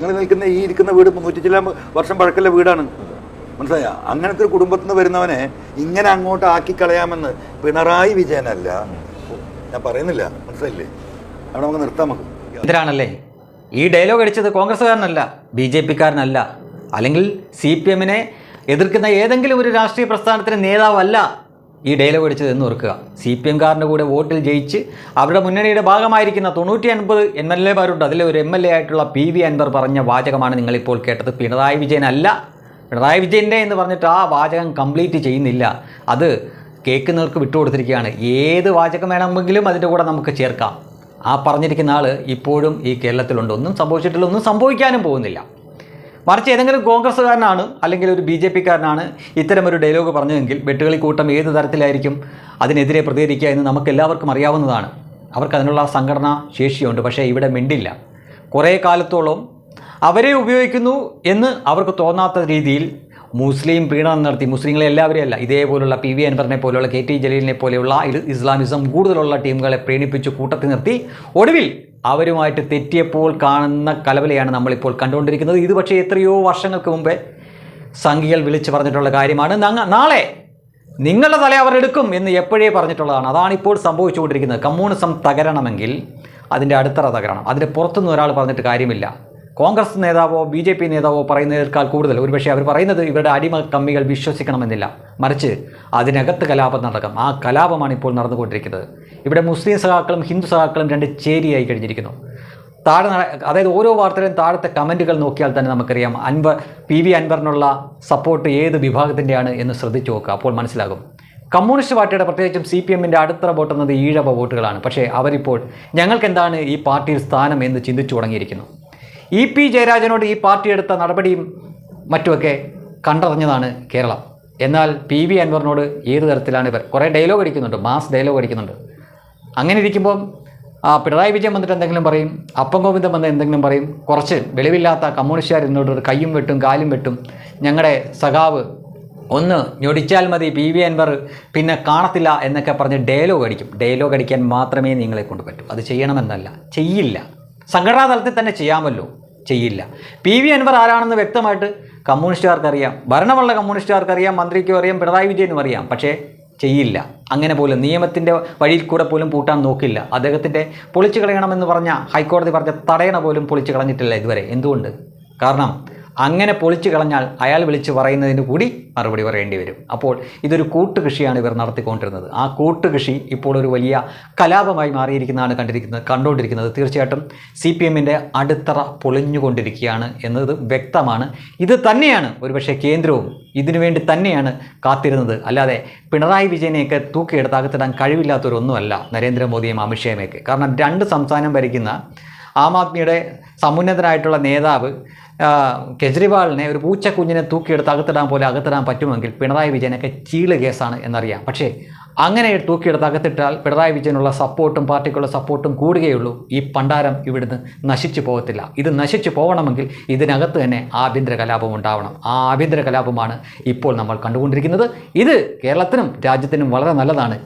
നിങ്ങൾ നിൽക്കുന്ന ഈ ഇരിക്കുന്ന വീട് മുന്നൂറ്റി ചില വർഷം പഴക്കമുള്ള വീടാണ്. മനസ്സിലായ? അങ്ങനത്തെ ഒരു കുടുംബത്തിൽ നിന്ന് വരുന്നവനെ ഇങ്ങനെ അങ്ങോട്ട് ആക്കി കളയാമെന്ന് പിണറായി വിജയനല്ല. ഞാൻ പറയുന്നില്ല. മനസ്സിലായില്ലേ? അവിടെ നമുക്ക് നിർത്താം നമുക്ക്. എന്തിനാണല്ലേ ഈ ഡയലോഗ് അടിച്ചത് കോൺഗ്രസ്സുകാരനല്ല ബി ജെ പിക്കാരനല്ല. അല്ലെങ്കിൽ സി പി എമ്മിനെ എതിർക്കുന്ന ഏതെങ്കിലും ഒരു രാഷ്ട്രീയ പ്രസ്ഥാനത്തിന്റെ നേതാവല്ല. ഈ ഡയലോഗ് അടിച്ചത് എന്ന് ഓർക്കുക. സി പി എംകാരന്റെ കൂടെ വോട്ടിൽ ജയിച്ച് അവരുടെ മുന്നണിയുടെ ഭാഗമായിരിക്കുന്ന തൊണ്ണൂറ്റി അൻപത് എം എൽ എമാരുണ്ട്. അതിലെ ഒരു എം എൽ എ ആയിട്ടുള്ള പി വി അൻവർ പറഞ്ഞ വാചകമാണ് നിങ്ങളിപ്പോൾ കേട്ടത്. പിണറായി വിജയനല്ല പിണറായി വിജയന്റെ എന്ന് പറഞ്ഞിട്ട് ആ വാചകം കംപ്ലീറ്റ് ചെയ്യുന്നില്ല. അത് കേൾക്കുന്നവർക്ക് വിട്ടുകൊടുത്തിരിക്കുകയാണ്. ഏത് വാചകം വേണമെങ്കിലും അതിന്റെ കൂടെ നമുക്ക് ചേർക്കാം. ആ പറഞ്ഞിരിക്കുന്ന ആൾ ഇപ്പോഴും ഈ കേരളത്തിലുണ്ട്. ഒന്നും സംഭവിച്ചിട്ടില്ല. ഒന്നും സംഭവിക്കാനും പോകുന്നില്ല. മറിച്ച് ഏതെങ്കിലും കോൺഗ്രസ്സുകാരനാണ് അല്ലെങ്കിൽ ഒരു ബി ജെ പിക്കാരനാണ് ഇത്തരമൊരു ഡയലോഗ് പറഞ്ഞതെങ്കിൽ വെട്ടുകളി കൂട്ടം ഏത് തരത്തിലായിരിക്കും അതിനെതിരെ പ്രതികരിക്കുക എന്ന് നമുക്ക് എല്ലാവർക്കും അറിയാവുന്നതാണ്. അവർക്ക് അതിനുള്ള സംഘടനാ ശേഷിയുണ്ട് പക്ഷേ ഇവിടെ മിണ്ടില്ല. കുറേ കാലത്തോളം അവരെ ഉപയോഗിക്കുന്നു എന്ന് അവർക്ക് തോന്നാത്ത രീതിയിൽ മുസ്ലിം പ്രീണനം നടത്തി മുസ്ലിങ്ങളെ എല്ലാവരെയും അല്ല ഇതേപോലുള്ള പി വി അൻവറിനെ പോലെയുള്ള കെ ടി ജലീലിനെ പോലെയുള്ള ഇസ്ലാമിസം കൂടുതലുള്ള ടീമുകളെ പ്രീണിപ്പിച്ച് കൂട്ടത്തിൽ നിർത്തി. ഒടുവിൽ അവരുമായിട്ട് തെറ്റിയപ്പോൾ കാണുന്ന കലവലയാണ് നമ്മളിപ്പോൾ കണ്ടുകൊണ്ടിരിക്കുന്നത്. ഇത് പക്ഷേ എത്രയോ വർഷങ്ങൾക്ക് മുമ്പേ സംഘികൾ വിളിച്ചു പറഞ്ഞിട്ടുള്ള കാര്യമാണ്. നാളെ നിങ്ങളുടെ തല അവരെടുക്കും എന്ന് എപ്പോഴേ പറഞ്ഞിട്ടുള്ളതാണ്. അതാണ് ഇപ്പോൾ സംഭവിച്ചുകൊണ്ടിരിക്കുന്നത്. കമ്മ്യൂണിസം തകരണമെങ്കിൽ അതിന്റെ അടിത്തറ തകരണം. അതിന്റെ പുറത്തുനിന്ന് ഒരാൾ പറഞ്ഞിട്ട് കാര്യമില്ല. കോൺഗ്രസ് നേതാവോ ബി ജെ പി നേതാവോ പറയുന്നതിനേക്കാൾ കൂടുതൽ ഒരുപക്ഷെ അവർ പറയുന്നത് ഇവരുടെ അടിമ കമ്മികൾ വിശ്വസിക്കണമെന്നില്ല. മറിച്ച് അതിനകത്ത് കലാപം നടക്കും. ആ കലാപമാണ് ഇപ്പോൾ നടന്നുകൊണ്ടിരിക്കുന്നത്. ഇവിടെ മുസ്ലിം സഖാക്കളും ഹിന്ദു സഖാക്കളും രണ്ട് ചേരിയായി കഴിഞ്ഞിരിക്കുന്നു. താഴെ അതായത് ഓരോ വാർത്തയിലും താഴത്തെ കമന്റുകൾ നോക്കിയാൽ തന്നെ നമുക്കറിയാം അൻവർ പി വി അൻവറിനുള്ള സപ്പോർട്ട് ഏത് വിഭാഗത്തിന്റെയാണ് എന്ന് ശ്രദ്ധിച്ചു നോക്കുക. അപ്പോൾ മനസ്സിലാകും. കമ്മ്യൂണിസ്റ്റ് പാർട്ടിയുടെ പ്രത്യേകിച്ചും സി പി എമ്മിന്റെ അടുത്തറ വോട്ടെന്നത് ഈഴവ വോട്ടുകളാണ്. പക്ഷേ അവരിപ്പോൾ ഞങ്ങൾക്ക് എന്താണ് ഈ പാർട്ടിയിൽ സ്ഥാനം എന്ന് ചിന്തിച്ചു തുടങ്ങിയിരിക്കുന്നു. ഇ പി ജയരാജനോട് ഈ പാർട്ടി എടുത്ത നടപടിയും മറ്റുമൊക്കെ കണ്ടറിഞ്ഞതാണ് കേരളം. എന്നാൽ പി വി അൻവറിനോട് ഏത് തരത്തിലാണ് ഇവർ? കുറേ ഡയലോഗ് അടിക്കുന്നുണ്ട് മാസ് ഡയലോഗ് അടിക്കുന്നുണ്ട്. അങ്ങനെ ഇരിക്കുമ്പോൾ ആ പിണറായി വിജയൻ വന്നിട്ട് എന്തെങ്കിലും പറയും അപ്പം ഗോവിന്ദൻ വന്ന് എന്തെങ്കിലും പറയും കുറച്ച് വെളിവില്ലാത്ത കമ്മ്യൂണിസ്റ്റുകാർ എന്നോട് കയ്യും വെട്ടും കാലും വെട്ടും ഞങ്ങളുടെ സഖാവ് ഒന്ന് ഞൊടിച്ചാൽ മതി പി വി അൻവർ പിന്നെ കാണത്തില്ല എന്നൊക്കെ പറഞ്ഞ് ഡയലോഗ് അടിക്കും. ഡയലോഗ് അടിക്കാൻ മാത്രമേ നിങ്ങളെ കൊണ്ട് പറ്റൂ. അത് ചെയ്യണമെന്നല്ല ചെയ്യില്ല. സംഘടനാ തലത്തിൽ തന്നെ ചെയ്യാമല്ലോ. ചെയ്യില്ല. പി വി അൻവർ ആരാണെന്ന് വ്യക്തമായിട്ട് കമ്മ്യൂണിസ്റ്റുകാർക്കറിയാം. ഭരണമുള്ള കമ്മ്യൂണിസ്റ്റുകാർക്കറിയാം. മന്ത്രിക്കും അറിയാം. പിണറായി വിജയനും അറിയാം. പക്ഷേ ചെയ്യില്ല. അങ്ങനെ പോലും നിയമത്തിന്റെ വഴിയിൽ കൂടെ പോലും പൂട്ടാൻ നോക്കില്ല. അദ്ദേഹത്തിന്റെ പൊളിച്ചു കളയണമെന്ന് പറഞ്ഞ ഹൈക്കോടതി പറഞ്ഞ തടയണ പോലും പൊളിച്ചു കളഞ്ഞിട്ടില്ല ഇതുവരെ. എന്തുകൊണ്ട്? കാരണം അങ്ങനെ പൊളിച്ചു കളഞ്ഞാൽ അയാൾ വിളിച്ച് പറയുന്നതിന് കൂടി മറുപടി പറയേണ്ടി വരും. അപ്പോൾ ഇതൊരു കൂട്ടുകൃഷിയാണ് ഇവർ നടത്തിക്കൊണ്ടിരുന്നത്. ആ കൂട്ടുകൃഷി ഇപ്പോൾ ഒരു വലിയ കലാപമായി മാറിയിരിക്കുന്നതാണ് കണ്ടിരിക്കുന്നത് കണ്ടുകൊണ്ടിരിക്കുന്നത്. തീർച്ചയായിട്ടും സി പി എമ്മിന്റെ അടിത്തറ പൊളിഞ്ഞുകൊണ്ടിരിക്കുകയാണ് എന്നത് വ്യക്തമാണ്. ഇത് തന്നെയാണ് ഒരുപക്ഷെ കേന്ദ്രവും ഇതിനുവേണ്ടി തന്നെയാണ് കാത്തിരുന്നത്. അല്ലാതെ പിണറായി വിജയനെയൊക്കെ തൂക്കിയെടുത്ത് അകത്തിടാൻ കഴിവില്ലാത്തവരൊന്നുമല്ല നരേന്ദ്രമോദിയും അമിത്ഷായുമൊക്കെ. കാരണം രണ്ട് സംസ്ഥാനം ഭരിക്കുന്ന ആം ആദ്മിയുടെ സമുന്നതനായിട്ടുള്ള നേതാവ് കെജ്രിവാളിനെ ഒരു പൂച്ചക്കുഞ്ഞിനെ തൂക്കിയെടുത്ത് അകത്തിടാൻ പോലെ അകത്തിടാൻ പറ്റുമെങ്കിൽ പിണറായി വിജയനൊക്കെ ചീൾ കേസാണ് എന്നറിയാം. പക്ഷേ അങ്ങനെ തൂക്കിയെടുത്ത് അകത്തിട്ടാൽ പിണറായി വിജയനുള്ള സപ്പോർട്ടും പാർട്ടിക്കുള്ള സപ്പോർട്ടും കൂടുകയുള്ളൂ. ഈ പണ്ടാരം ഇവിടുന്ന് നശിച്ചു പോകത്തില്ല. ഇത് നശിച്ചു പോകണമെങ്കിൽ ഇതിനകത്ത് തന്നെ ആഭ്യന്തര കലാപം ഉണ്ടാവണം. ആ ആഭ്യന്തര കലാപമാണ് ഇപ്പോൾ നമ്മൾ കണ്ടുകൊണ്ടിരിക്കുന്നത്. ഇത് കേരളത്തിനും രാജ്യത്തിനും വളരെ നല്ലതാണ്.